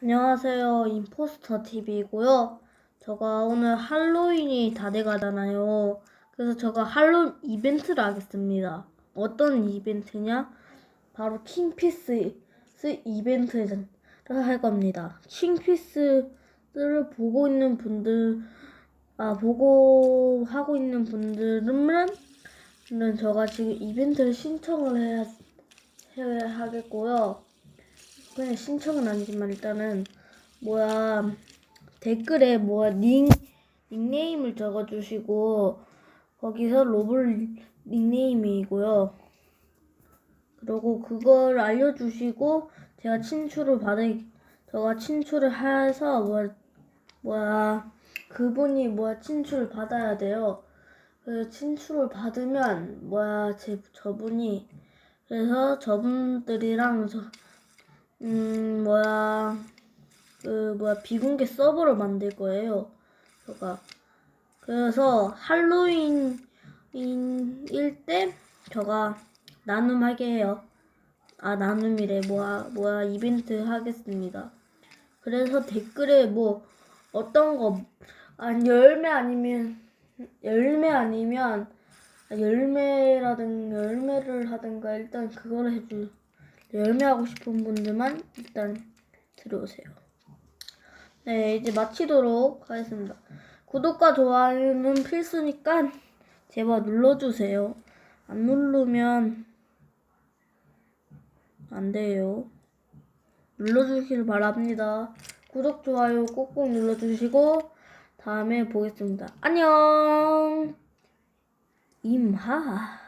안녕하세요. 임포스터 TV이고요. 제가 오늘 할로윈이 다 돼가잖아요. 그래서 제가 할로윈 이벤트를 하겠습니다. 어떤 이벤트냐? 바로 킹피스 이벤트를 할 겁니다. 킹피스를 보고 있는 분들, 아, 보고 하고 있는 분들은 는 제가 지금 이벤트를 신청을 해야, 해야 하겠고요. 그냥 신청은 아니지만 일단은 뭐야 댓글에 뭐야 닉 닉네임을 적어주시고 거기서 로블 닉네임이고요. 그리고 그걸 알려주시고 제가 친추를 받을 제가 친추를 해서 뭐 뭐야 그분이 뭐야 친추를 받아야 돼요. 그 친추를 받으면 뭐야 제 저분이 그래서 저분들이랑 저 음, 뭐야, 그, 뭐야, 비공개 서버를 만들 거예요. 제가. 그래서 할로윈, 일 때, 제가 나눔하게 해요. 아, 나눔이래. 뭐야, 뭐야, 이벤트 하겠습니다. 그래서 댓글에 뭐, 어떤 거, 아니, 열매 아니면, 열매 아니면, 열매라든, 열매를 하든가, 일단 그거를 해줄. 열매하고 싶은 분들만 일단 들어오세요. 네, 이제 마치도록 하겠습니다. 구독과 좋아요는 필수니까 제발 눌러주세요. 안 누르면 안 돼요. 눌러주시길 바랍니다. 구독, 좋아요 꼭꼭 눌러주시고 다음에 보겠습니다. 안녕! 임하.